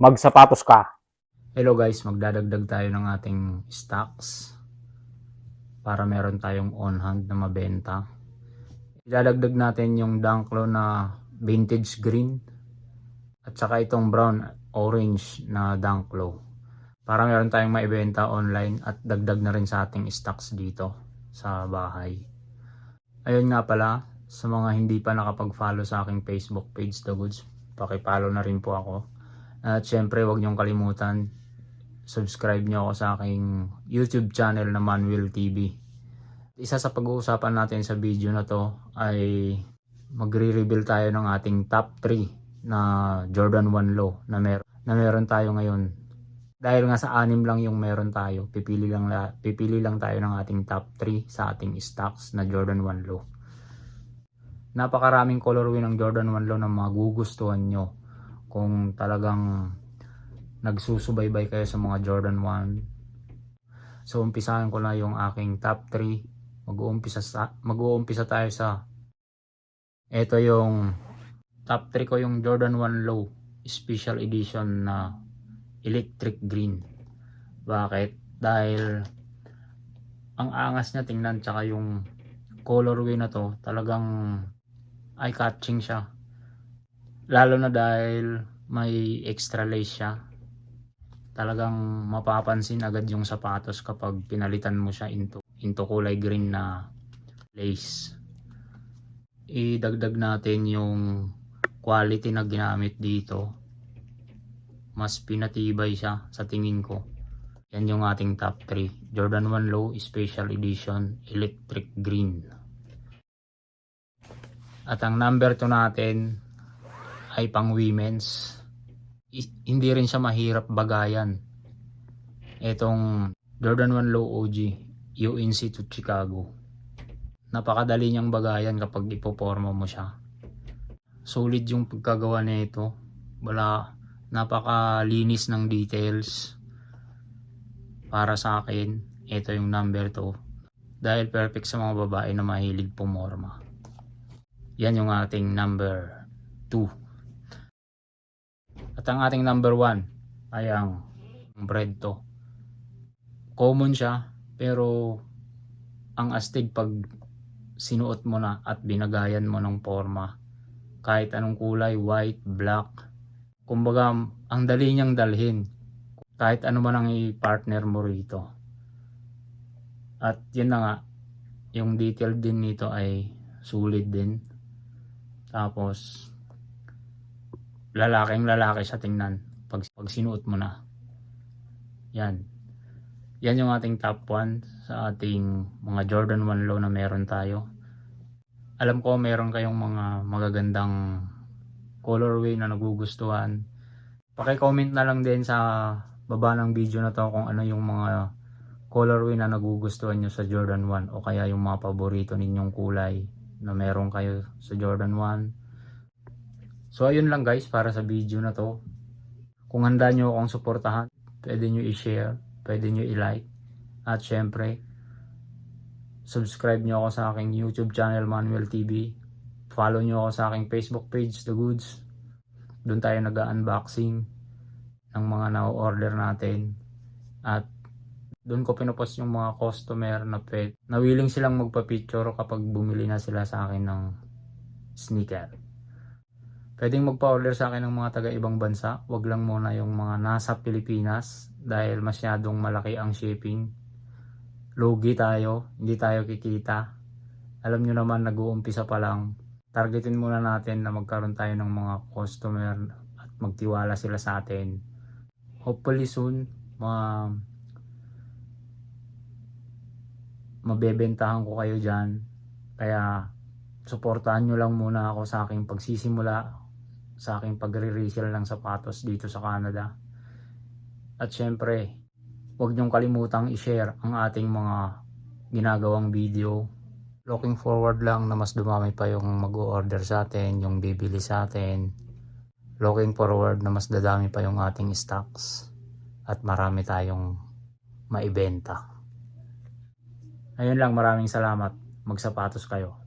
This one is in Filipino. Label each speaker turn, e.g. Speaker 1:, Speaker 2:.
Speaker 1: magsapatos ka.
Speaker 2: Hello guys, magdadagdag tayo ng ating stocks para meron tayong on hand na mabenta. Idadagdag natin yung Dunklo na vintage green at saka itong brown orange na Dunklo para meron tayong maibenta online at dagdag na rin sa ating stocks dito sa bahay. Ayun nga pala, sa mga hindi pa nakapag-follow sa aking Facebook page The Goods, pakipollow na rin po ako. At syempre, huwag niyong kalimutan, subscribe niyo ako sa aking YouTube channel na Manuel TV. Isa sa pag-uusapan natin sa video na to ay magre-reveal tayo ng ating top 3 na Jordan 1 low na, mer na meron tayo ngayon. Dahil nga sa anim lang yung meron tayo, pipili lang, la- pipili lang tayo ng ating top 3 sa ating stocks na Jordan 1 low. Napakaraming colorway ng Jordan 1 low na magugustuhan nyo kung talagang nagsusubaybay kayo sa mga Jordan 1. So umpisahan ko na yung aking top 3. Mag-uumpisa sa mag-uumpisa tayo sa ito yung top 3 ko yung Jordan 1 Low special edition na electric green. Bakit? Dahil ang angas niya tingnan tsaka yung colorway na to talagang eye-catching siya. Lalo na dahil may extra lace siya talagang mapapansin agad yung sapatos kapag pinalitan mo siya into, into kulay green na lace. Idagdag natin yung quality na ginamit dito. Mas pinatibay siya sa tingin ko. Yan yung ating top 3. Jordan 1 Low Special Edition Electric Green. At ang number 2 natin ay pang women's hindi rin siya mahirap bagayan. Etong Jordan 1 Low OG UNC to Chicago. Napakadali niyang bagayan kapag ipoporma mo siya. Solid yung pagkagawa nito. Wala napakalinis ng details. Para sa akin, ito yung number 2. Dahil perfect sa mga babae na mahilig pumorma. Yan yung ating number 2. At ang ating number 1 ay ang bread to. Common siya, pero ang astig pag sinuot mo na at binagayan mo ng forma. Kahit anong kulay, white, black. Kumbaga, ang dali niyang dalhin. Kahit ano man ang i-partner mo rito. At yun na nga, yung detail din nito ay sulit din. Tapos, lalaking lalaki sa tingnan pag, pag sinuot mo na. Yan. Yan yung ating top 1 sa ating mga Jordan 1 low na meron tayo. Alam ko meron kayong mga magagandang colorway na nagugustuhan. Paki-comment na lang din sa baba ng video na to kung ano yung mga colorway na nagugustuhan nyo sa Jordan 1 o kaya yung mga paborito ninyong kulay na meron kayo sa Jordan 1. So ayun lang guys para sa video na to. Kung handa nyo akong suportahan, pwede nyo i-share, pwede nyo i-like. At syempre, subscribe nyo ako sa aking YouTube channel Manuel TV. Follow nyo ako sa aking Facebook page The Goods. Doon tayo nag-unboxing ng mga na-order natin. At doon ko pinupost yung mga customer na pet na willing silang magpa-picture kapag bumili na sila sa akin ng sneaker. Pwedeng magpa-order sa akin ng mga taga ibang bansa. Wag lang muna yung mga nasa Pilipinas dahil masyadong malaki ang shipping. Lugi tayo, hindi tayo kikita. Alam nyo naman nag-uumpisa pa lang. Targetin muna natin na magkaroon tayo ng mga customer at magtiwala sila sa atin. Hopefully soon, ma mabebentahan ko kayo dyan. Kaya suportahan nyo lang muna ako sa aking pagsisimula sa aking pagre-resell ng sapatos dito sa Canada. At syempre, huwag niyong kalimutang i-share ang ating mga ginagawang video. Looking forward lang na mas dumami pa yung mag-order sa atin, yung bibili sa atin. Looking forward na mas dadami pa yung ating stocks at marami tayong maibenta. Ayun lang, maraming salamat. Magsapatos kayo.